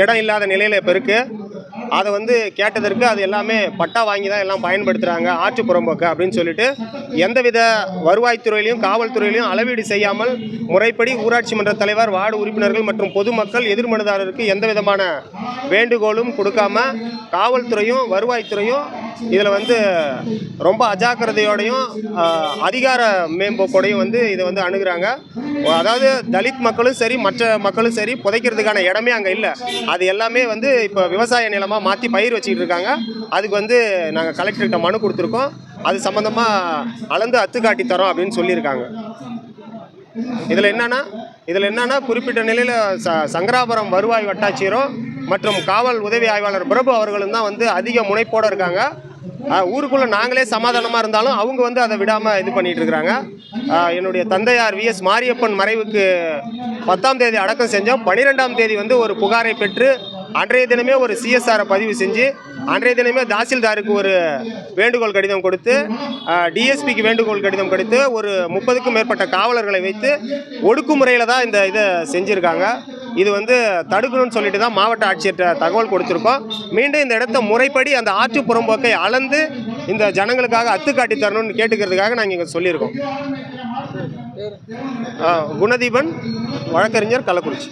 இடம் இல்லாத நிலையில் இப்போ இருக்குது அதை வந்து கேட்டதற்கு அது எல்லாமே பட்டா வாங்கி தான் எல்லாம் பயன்படுத்துகிறாங்க ஆற்று புறம்போக்கு அப்படின்னு சொல்லிட்டு. எந்தவித வருவாய்த்துறையிலையும் காவல்துறையிலையும் அளவீடு செய்யாமல் முறைப்படி ஊராட்சி மன்ற தலைவர் வார்டு உறுப்பினர்கள் மற்றும் பொதுமக்கள் எதிர்மனுதாரருக்கு எந்த விதமான வேண்டுகோளும் கொடுக்காம காவல்துறையும் வருவாய்த்துறையும் இதில் வந்து ரொம்ப அஜாக்கிரதையோடையும் அதிகார மேம்போக்கோடையும் வந்து இதை வந்து அணுகிறாங்க. அதாவது தலித் மக்களும் சரி மற்ற மக்களும் சரி புதைக்கிறதுக்கான இடமே அங்கே இல்லை. அது எல்லாமே வந்து இப்போ விவசாய நிலமாக மாற்றி பயிர் வச்சுக்கிட்டு இருக்காங்க. அதுக்கு வந்து நாங்கள் கலெக்டர்கிட்ட மனு கொடுத்துருக்கோம். அது சம்மந்தமாக அளந்து அத்துக்காட்டி தரோம் அப்படின்னு சொல்லியிருக்காங்க. இதில் என்னென்னா இதில் என்னென்னா குறிப்பிட்ட நிலையில் ச சங்கராபுரம் வருவாய் வட்டாட்சியரும் மற்றும் காவல் உதவி ஆய்வாளர் பிரபு அவர்களும் தான் வந்து அதிக முனைப்போடு இருக்காங்க. ஊருக்குள்ளே நாங்களே சமாதானமாக இருந்தாலும் அவங்க வந்து அதை விடாமல் இது பண்ணிகிட்டு இருக்கிறாங்க. என்னுடைய தந்தையார் விஎஸ் மாரியப்பன் மறைவுக்கு பத்தாம் தேதி அடக்கம் செஞ்சோம். பனிரெண்டாம் தேதி வந்து ஒரு புகாரை பெற்று அன்றைய தினமே ஒரு சிஎஸ்ஆரை பதிவு செஞ்சு அன்றைய தினமே தாசில்தாருக்கு ஒரு வேண்டுகோள் கடிதம் கொடுத்து டிஎஸ்பிக்கு வேண்டுகோள் கடிதம் கொடுத்து ஒரு முப்பதுக்கும் மேற்பட்ட காவலர்களை வைத்து ஒடுக்குமுறையில் தான் இந்த இதை செஞ்சுருக்காங்க. இது வந்து தடுக்கணும்னு சொல்லிட்டு தான் மாவட்ட ஆட்சியர்கிட்ட தகவல் கொடுத்துருக்கோம். மீண்டும் இந்த இடத்த முறைப்படி அந்த ஆற்று புறம்போக்கை அளந்து இந்த ஜனங்களுக்காக அத்து காட்டி தரணும்னு கேட்டுக்கிறதுக்காக நாங்கள் இங்கே சொல்லியிருக்கோம். குணதீபன் வழக்கறிஞர் கள்ளக்குறிச்சி.